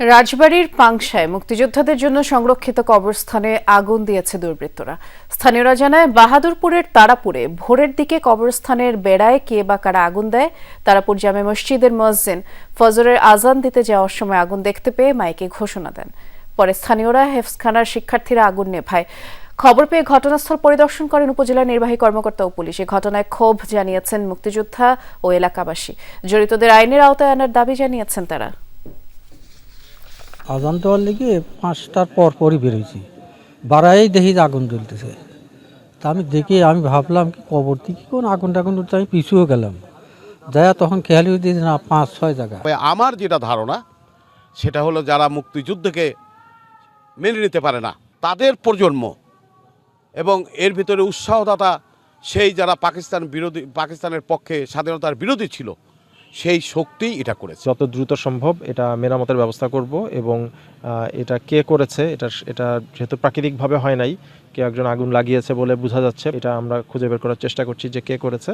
রাজবাড়ির পাংশায় মুক্তিযোদ্ধাদের জন্য সংরক্ষিত কবরস্থানে আগুন দিয়েছে দুর্বৃত্তরা। স্থানীয়রা জানায়, বাহাদুরপুরের তারাপুরে ভোরের দিকে কবরস্থানের বেড়ায় কে বা কারা আগুন দেয়? তারাপুর জামে মসজিদের মসজিদ ফজরের আজান দিতে যাওয়ার সময় আগুন দেখতে পেয়ে মাইকে ঘোষণা দেন। পরে স্থানীয়রা হেফসখানার শিক্ষার্থীরা আগুন নেভায়। খবর পেয়ে ঘটনাস্থল পরিদর্শন করেন উপজেলা নির্বাহী কর্মকর্তা ও পুলিশ। এ ঘটনায় ক্ষোভ জানিয়েছেন মুক্তিযোদ্ধা ও এলাকাবাসী। জড়িতদের আইনের আওতায় আনার দাবি জানিয়েছেন তারা। আজান দেওয়ার লেগে পাঁচটার পর পরই বেরোইছি বাড়াই দেখি যে আগুন জ্বলতেছে। তা আমি দেখে আমি ভাবলাম কি কবর থেকে কোন আগুন টাগুন উঠতে আমি পিছুও গেলাম। যাইয়া তখন খেয়ালি হইতে না, পাঁচ, ছয় জায়গা। আমার যেটা ধারণা, সেটা হলো যারা মুক্তিযুদ্ধকে মেনে নিতে পারে না, তাদের প্রজন্ম এবং এর ভিতরে উৎসাহদাতা সেই যারা পাকিস্তান বিরোধী, পাকিস্তানের পক্ষে স্বাধীনতার বিরোধী ছিল সেই শক্তি এটা করেছে। যত দ্রুত সম্ভব এটা মেরামতের ব্যবস্থা করব এবং এটা কে করেছে এটা এটা যেহেতু প্রাকৃতিকভাবে হয় নাই কে একজন আগুন লাগিয়েছে বলে বোঝা যাচ্ছে, এটা আমরা খুঁজে বের করার চেষ্টা করছি যে কে করেছে।